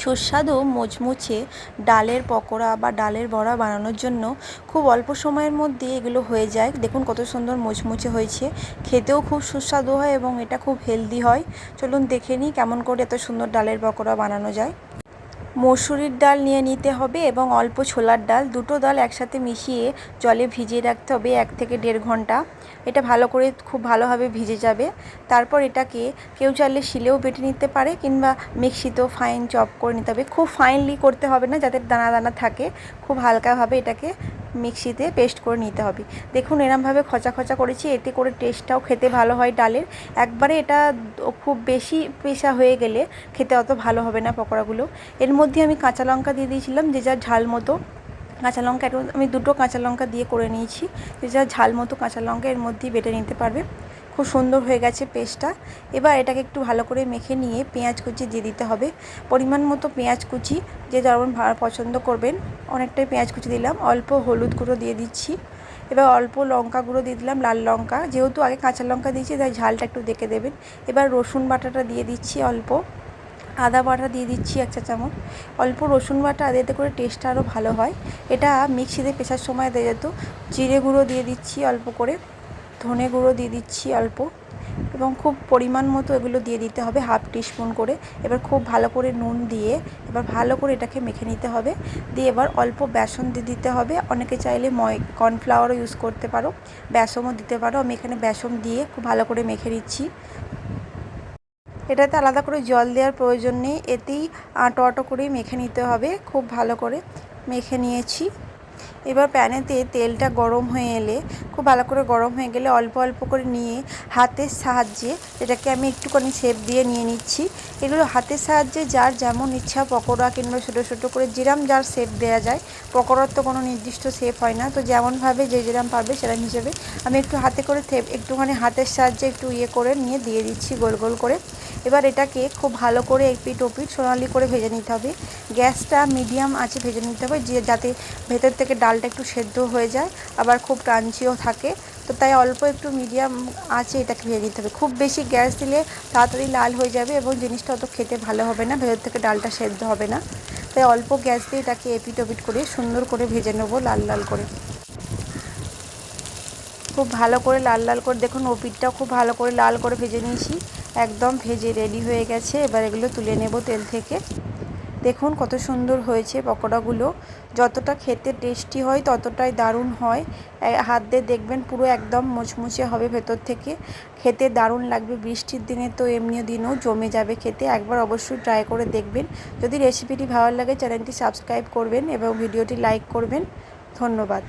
সুস্বাদু মুচমুচে ডালের পকোড়া বা ডালের বড়া বানানোর জন্য খুব অল্প সময়ের মধ্যে এগুলো হয়ে যায়। দেখুন কত সুন্দর মুচমুচে হয়েছে। খেতেও খুব সুস্বাদু হয় এবং এটা খুব হেলদি হয়। চলুন দেখে নিই কেমন করে এত সুন্দর ডালের পকোড়া বানানো যায়। মসুরির ডাল নিয়ে নিতে হবে এবং অল্প ছোলার ডাল। দুটো ডাল একসাথে মিশিয়ে জলে ভিজিয়ে রাখতে হবে এক থেকে দেড় ঘণ্টা। এটা ভালো করে খুব ভালোভাবে ভিজে যাবে। তারপর এটাকে কেউ চাইলে শিলেও বেটে নিতে পারে কিংবা মিক্সিতেও ফাইন চপ করে নিতে হবে। খুব ফাইনলি করতে হবে না, যাতে দানা দানা থাকে। খুব হালকাভাবে এটাকে মিক্সিতে পেস্ট করে নিতে হবে। দেখুন, এরমভাবে খচা খচা করেছি, এতে করে টেস্টটাও খেতে ভালো হয় ডালের। একবারে এটা খুব বেশি পেশা হয়ে গেলে খেতে অত ভালো হবে না পকোড়াগুলো। এর মধ্যে আমি কাঁচা লঙ্কা দিয়ে দিয়েছিলাম, যে যার ঝাল মতো। কাঁচা লঙ্কা, আমি দুটো কাঁচা লঙ্কা দিয়ে করে নিয়েছি, যে যার ঝাল মতো কাঁচা লঙ্কা এর মধ্যেই বেটে নিতে পারবে। খুব সুন্দর হয়ে গেছে পেস্টটা। এবার এটাকে একটু ভালো করে মেখে নিয়ে পেঁয়াজ কুচি দিয়ে দিতে হবে। পরিমাণ মতো পেঁয়াজ কুচি, যে যেমন পছন্দ করবেন, অনেকটাই পেঁয়াজ কুচি দিলাম। অল্প হলুদ গুঁড়ো দিয়ে দিচ্ছি। এবার অল্প লঙ্কা গুঁড়ো দিয়ে দিলাম, লাল লঙ্কা। যেহেতু আগে কাঁচা লঙ্কা দিয়েছি, তাই ঝালটা একটু দেখে দেবেন। এবার রসুন বাটাটা দিয়ে দিচ্ছি অল্প। আদা বাটা দিয়ে দিচ্ছি এক চা চামচ। অল্প রসুন বাটা এতে করে টেস্টটা আরও ভালো হয়। এটা মিক্সিতে পেশার সময় দেয় যেত। জিরে গুঁড়ো দিয়ে দিচ্ছি অল্প করে। ধনে গুঁড়ো দিয়ে দিচ্ছি অল্প এবং খুব পরিমাণ মতো এগুলো দিয়ে দিতে হবে হাফ টিস্পুন করে। এবার খুব ভালো করে নুন দিয়ে এবার ভালো করে এটাকে মেখে নিতে হবে। দিয়ে এবার অল্প বেসন দিয়ে দিতে হবে। অনেকে চাইলে ময়, কর্নফ্লাওয়ারও ইউজ করতে পারো। বেসনও দিতে পারো। আমি এখানে বেসন দিয়ে খুব ভালো করে মেখে নিচ্ছি। এটাতে আলাদা করে জল দেওয়ার প্রয়োজন নেই। এতেই আটো আটো করেই মেখে নিতে হবে। খুব ভালো করে মেখে নিয়েছি। এবার প্যানেতে তেলটা গরম হয়ে এলে, খুব ভালো করে গরম হয়ে গেলে অল্প অল্প করে নিয়ে হাতের সাহায্যে এটাকে আমি একটুখানি শেপ দিয়ে নিয়ে নিচ্ছি। এগুলো হাতের সাহায্যে যার যেমন ইচ্ছা পকোড়া কিংবা ছোটো ছোটো করে যেরাম যার শেপ দেওয়া যায়, পকোড়ার তো কোনো নির্দিষ্ট শেপ হয় না। তো যেমনভাবে যে যেরাম পারবে সেরকম হিসেবে আমি একটু হাতে করে একটুখানি হাতের সাহায্যে একটু ইয়ে করে নিয়ে দিয়ে দিচ্ছি গোল গোল করে। এবার এটাকে খুব ভালো করে এপিট ওপিট সোনালি করে ভেজে নিতে হবে। গ্যাসটা মিডিয়াম আছে ভেজে নিতে হবে যে, যাতে ভেতর থেকে ডালটা একটু সেদ্ধ হয়ে যায়, আবার খুব ক্রাঞ্চিও থাকে। তো তাই অল্প একটু মিডিয়াম আছে এটাকে ভেজে নিতে হবে। খুব বেশি গ্যাস দিলে তাড়াতাড়ি লাল হয়ে যাবে এবং জিনিসটা অত খেতে ভালো হবে না, ভেতর থেকে ডালটা সেদ্ধ হবে না। তাই অল্প গ্যাস দিয়ে এটাকে এপিট ওপিট করে সুন্দর করে ভেজে নেব লাল লাল করে। খুব ভালো করে লাল লাল করে, দেখুন ওপিটটাও খুব ভালো করে লাল করে ভেজে নিয়েছি। একদম ভেজে রেডি হয়ে গেছে। এবার এগুলো তুলে নেব তেল থেকে। দেখুন কত সুন্দর হয়েছে পকোড়াগুলো। যতটা খেতে টেস্টি হয়, ততটাই দারুণ হয়। হাত দিয়ে দেখবেন পুরো একদম মুচমুচে হবে ভেতর থেকে। খেতে দারুণ লাগবে। বৃষ্টির দিনে তো এমনি দিনও জমে যাবে খেতে। একবার অবশ্যই ট্রাই করে দেখবেন। যদি রেসিপিটি ভালো লাগে চ্যানেলটি সাবস্ক্রাইব করবেন এবং ভিডিওটি লাইক করবেন। ধন্যবাদ।